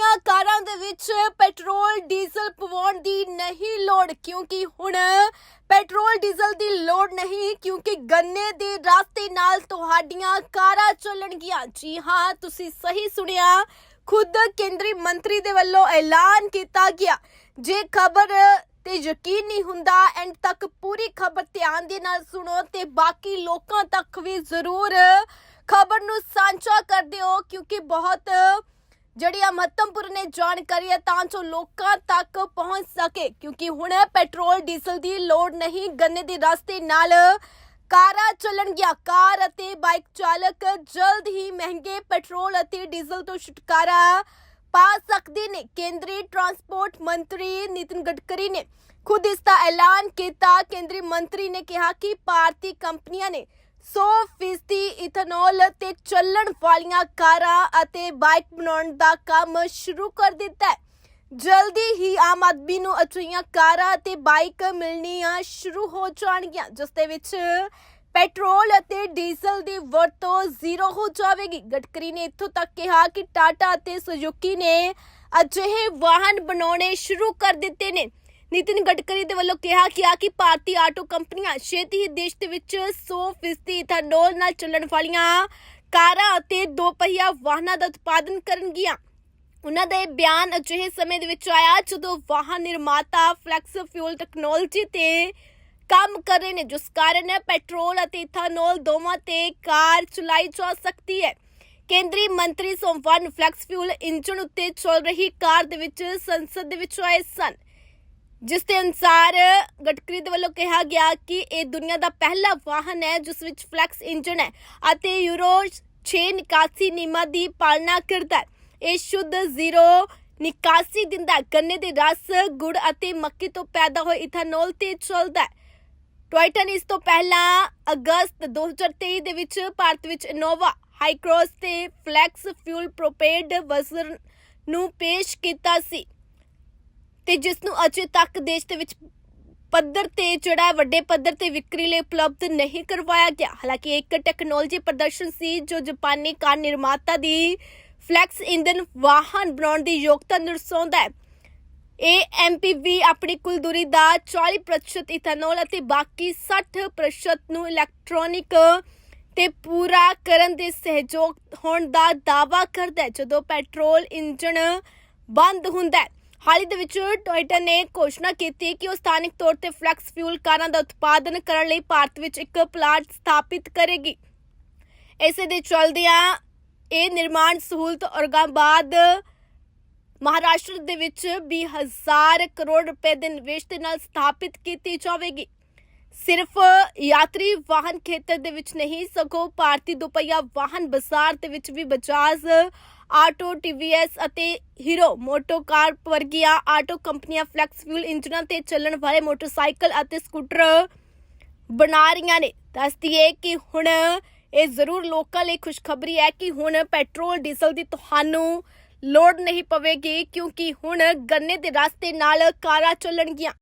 ਵਾਲੀਆਂ ਕਾਰਾਂ ਦੇ ਵਿੱਚ ਪੈਟਰੋਲ, ਡੀਜ਼ਲ ਪਵਾਉਣ ਦੀ ਨਹੀਂ ਲੋੜ, ਕਿਉਂਕਿ ਹੁਣ ਪੈਟਰੋਲ, ਡੀਜ਼ਲ ਦੀ ਲੋੜ ਨਹੀਂ, ਕਿਉਂਕਿ ਗੰਨੇ ਦੇ ਰਸਤੇ ਨਾਲ ਤੁਹਾਡੀਆਂ ਕਾਰਾਂ ਚੱਲਣਗੀਆਂ। ਜੀ ਹਾਂ, ਤੁਸੀਂ ਸਹੀ ਸੁਣਿਆ। ਖੁਦ ਕੇਂਦਰੀ ਮੰਤਰੀ ਦੇ ਵੱਲੋਂ ਐਲਾਨ ਕੀਤਾ ਗਿਆ। ਜੇ ਖਬਰ ਤੇ ਯਕੀਨ ਨਹੀਂ ਹੁੰਦਾ ਐਂਡ ਤੱਕ ਪੂਰੀ ਖਬਰ ਧਿਆਨ ਦੇ ਨਾਲ ਸੁਣੋ ਤੇ ਬਾਕੀ ਲੋਕਾਂ ਤੱਕ ਵੀ ਜ਼ਰੂਰ ਖਬਰ ਨੂੰ ਸਾਂਝਾ ਕਰ ਦਿਓ, ਕਿਉਂਕਿ ਬਹੁਤ ਜਿਹੜੀਆਂ ਮਹੱਤਵਪੂਰਨ ਇਹ ਜਾਣਕਾਰੀ ਹੈ ਤਾਂ ਜੋ ਲੋਕਾਂ ਤੱਕ ਪਹੁੰਚ ਸਕੇ, ਕਿਉਂਕਿ ਹੁਣ ਪੈਟਰੋਲ, ਡੀਜ਼ਲ ਦੀ ਲੋੜ ਨਹੀਂ, ਗੰਨੇ ਦੇ ਰਸਤੇ ਨਾਲ ਕਾਰਾਂ ਚੱਲਣਗੀਆਂ ਕਾਰ ਅਤੇ ਬਾਈਕ ਚਾਲਕ ਜਲਦ ਹੀ ਮਹਿੰਗੇ ਪੈਟਰੋਲ ਅਤੇ ਡੀਜ਼ਲ ਤੋਂ ਛੁਟਕਾਰਾ ਪਾ ਸਕਦੇ ਨੇ, ਕੇਂਦਰੀ ਟਰਾਂਸਪੋਰਟ ਮੰਤਰੀ ਨਿਤਿਨ ਗਡਕਰੀ ਨੇ। ਖੁਦ ਇਸ ਦਾ ਐਲਾਨ ਕੀਤਾ। ਕੇਂਦਰੀ ਮੰਤਰੀ ਨੇ ਕਿਹਾ ਕਿ ਭਾਰਤੀ ਕੰਪਨੀਆਂ ਨੇ 100% ਇਥਨੋਲ ਤੇ ਚੱਲਣ ਵਾਲੀਆਂ ਕਾਰਾਂ ਅਤੇ ਬਾਈਕ ਬਣਾਉਣ ਦਾ ਕੰਮ ਸ਼ੁਰੂ ਕਰ ਦਿੱਤਾ ਹੈ। ਜਲਦੀ ਹੀ ਆਮ ਆਦਮੀ ਨੂੰ ਅਜਿਹੀਆਂ ਕਾਰਾਂ ਅਤੇ ਬਾਈਕ ਮਿਲਣੀਆਂ ਸ਼ੁਰੂ ਹੋ ਜਾਣਗੀਆਂ, ਜਿਸ ਦੇ ਵਿੱਚ ਪੈਟਰੋਲ ਅਤੇ ਡੀਜ਼ਲ ਦੀ ਵਰਤੋਂ ਜ਼ੀਰੋ ਹੋ ਜਾਵੇਗੀ। ਗਡਕਰੀ ਨੇ ਇੱਥੋਂ ਤੱਕ ਕਿਹਾ ਕਿ ਟਾਟਾ ਅਤੇ ਸੁਜ਼ੂਕੀ ਨੇ ਅਜਿਹੇ ਵਾਹਨ ਬਣਾਉਣੇ ਸ਼ੁਰੂ ਕਰ ਦਿੱਤੇ ਨੇ। ਨਿਤਿਨ ਗਡਕਰੀ ਦੇ ਵੱਲੋਂ ਕਿਹਾ ਗਿਆ ਕਿ ਭਾਰਤੀ ਆਟੋ ਕੰਪਨੀਆਂ ਛੇਤੀ ਹੀ ਦੇਸ਼ ਦੇ ਵਿੱਚ 100% ਇਥਾਨੋਲ ਨਾਲ ਚੱਲਣ ਵਾਲੀਆਂ ਕਾਰਾਂ ਅਤੇ ਦੋ ਪਹੀਆ ਵਾਹਨਾਂ ਦਾ ਉਤਪਾਦਨ ਕਰਨਗੀਆਂ। ਉਹਨਾਂ ਦਾ ਇਹ ਬਿਆਨ ਅਜਿਹੇ ਸਮੇਂ ਦੇ ਵਿੱਚ ਆਇਆ ਜਦੋਂ ਵਾਹਨ ਨਿਰਮਾਤਾ ਫਲੈਕਸ ਫਿਊਲ ਟੈਕਨੋਲੋਜੀ ਤੇ ਕੰਮ ਕਰ ਰਹੇ ਨੇ, ਜਿਸ ਕਾਰਨ ਪੈਟਰੋਲ ਅਤੇ ਇਥਾਨੋਲ ਦੋਵਾਂ ਤੇ ਕਾਰ ਚਲਾਈ ਜਾ ਸਕਦੀ ਹੈ। ਕੇਂਦਰੀ ਮੰਤਰੀ ਸੋਮਵਾਰ ਨੂੰ ਫਲੈਕਸ ਫਿਊਲ ਇੰਜਨ ਉੱਤੇ ਚੱਲ ਰਹੀ ਕਾਰ ਦੇ ਵਿੱਚ ਸੰਸਦ ਦੇ ਵਿੱਚ ਆਏ ਸਨ। ਜਿਸ ਦੇ ਅਨੁਸਾਰ ਗਡਕਰੀ ਦੇ ਵੱਲੋਂ ਕਿਹਾ ਗਿਆ ਕਿ ਇਹ ਦੁਨੀਆ ਦਾ ਪਹਿਲਾ ਵਾਹਨ ਹੈ, ਜਿਸ ਵਿੱਚ ਫਲੈਕਸ ਇੰਜਨ ਹੈ ਅਤੇ ਯੂਰੋ 6 ਨਿਕਾਸੀ ਨਿਯਮਾਂ ਦੀ ਪਾਲਣਾ ਕਰਦਾ ਹੈ। ਇਹ ਸ਼ੁੱਧ ਜ਼ੀਰੋ ਨਿਕਾਸੀ ਦਿੰਦਾ ਹੈ। ਗੰਨੇ ਦੇ ਰਸ, ਗੁੜ ਅਤੇ ਮੱਕੀ ਤੋਂ ਪੈਦਾ ਹੋਏ ਇਥਾਨੋਲ ਤੇ ਚੱਲਦਾ ਹੈ। ਟੋਇਟਾ ਨੇ ਇਸ ਤੋਂ ਪਹਿਲਾਂ ਅਗਸਤ 2023 ਦੇ ਵਿੱਚ ਭਾਰਤ ਵਿੱਚ ਇਨੋਵਾ ਹਾਈਕ੍ਰੋਸ ਤੇ ਫਲੈਕਸ ਫਿਊਲ ਪ੍ਰੋਪੇਡ ਵਜ਼ਨ ਨੂੰ ਪੇਸ਼ ਕੀਤਾ ਸੀ। ਤੇ ਜਿਸ ਨੂੰ ਅਜੇ ਤੱਕ ਦੇਸ਼ ਦੇ ਵਿੱਚ ਪੱਧਰ ਤੇ ਜਿਹੜਾ ਵੱਡੇ ਪੱਧਰ ਤੇ ਵਿਕਰੀ ਲਈ ਉਪਲਬਧ ਨਹੀਂ ਕਰਵਾਇਆ ਗਿਆ। ਹਾਲਾਂਕਿ ਇੱਕ ਟੈਕਨੋਲੋਜੀ ਪ੍ਰਦਰਸ਼ਨ ਸੀ ਜੋ ਜਾਪਾਨੀ ਕਾਰ ਨਿਰਮਾਤਾ ਦੀ ਫਲੈਕਸ ਇੰਧਨ ਵਾਹਨ ਬਣਾਉਣ ਦੀ ਯੋਗਤਾ ਦਰਸਾਉਂਦਾ ਹੈ। ਇਹ ਐਮਪੀਵੀ ਆਪਣੀ ਕੁੱਲ ਦੂਰੀ ਦਾ 40% ਇਥਨੋਲ ਅਤੇ ਬਾਕੀ 60% ਨੂੰ ਇਲੈਕਟ੍ਰੋਨਿਕ ਤੇ ਪੂਰਾ ਕਰਨ ਦੇ ਸਹਿਯੋਗ ਹੋਣ ਦਾ ਦਾਅਵਾ ਕਰਦਾ ਹੈ, ਜਦੋਂ ਪੈਟਰੋਲ ਇੰਜਣ ਬੰਦ ਹੁੰਦਾ ਹੈ। ਹਾਲ ਹੀ ਦੇ ਵਿੱਚ ਟੋਇਟਾ ਨੇ ਘੋਸ਼ਣਾ ਕੀਤੀ ਕਿ ਉਹ ਸਥਾਨਕ ਤੌਰ ਤੇ ਫਲੈਕਸ ਫਿਊਲ ਕਾਰਾਂ ਦਾ ਉਤਪਾਦਨ ਕਰਨ ਲਈ ਭਾਰਤ ਵਿੱਚ ਇੱਕ ਪਲਾਂਟ ਸਥਾਪਿਤ ਕਰੇਗੀ। ਇਸੇ ਦੇ ਚਲਦਿਆਂ ਇਹ ਨਿਰਮਾਣ ਸਹੂਲਤ ਔਰਗਾਬਾਦ, ਮਹਾਰਾਸ਼ਟਰ ਦੇ ਵਿੱਚ 20000 ਕਰੋੜ ਰੁਪਏ ਦੇ ਨਿਵੇਸ਼ ਦੇ ਨਾਲ ਸਥਾਪਿਤ ਕੀਤੀ ਜਾਵੇਗੀ। ਸਿਰਫ ਯਾਤਰੀ ਵਾਹਨ ਖੇਤਰ ਦੇ ਵਿੱਚ ਨਹੀਂ, ਸਗੋਂ ਭਾਰਤੀ ਦੁਪਹੀਆ ਵਾਹਨ ਬਾਜ਼ਾਰ ਦੇ ਵਿੱਚ ਵੀ ਬਜਾਜ, ਆਟੋ ਟੀਵੀਐਸ ਅਤੇ ਹੀਰੋ ਮੋਟੋ ਕਾਰ ਵਰਗੀਆਂ ਆਟੋ ਕੰਪਨੀਆਂ ਫਲੈਕਸ ਫਿਊਲ ਇੰਜਨਾਂ ਤੇ ਚੱਲਣ ਵਾਲੇ ਮੋਟਰਸਾਈਕਲ ਅਤੇ ਸਕੂਟਰ ਬਣਾ ਰਹੀਆਂ ਨੇ। ਦੱਸਦੀ ਹੈ ਕਿ ਹੁਣ ਇਹ ਜ਼ਰੂਰ ਲੋਕਾਂ ਲਈ ਖੁਸ਼ਖਬਰੀ ਹੈ ਕਿ ਹੁਣ ਪੈਟਰੋਲ, ਡੀਜ਼ਲ ਦੀ ਤੁਹਾਨੂੰ ਲੋੜ ਨਹੀਂ ਪਵੇਗੀ, ਕਿਉਂਕਿ ਹੁਣ ਗੰਨੇ ਦੇ ਰਸਤੇ ਨਾਲ ਕਾਰਾਂ ਚੱਲਣਗੀਆਂ।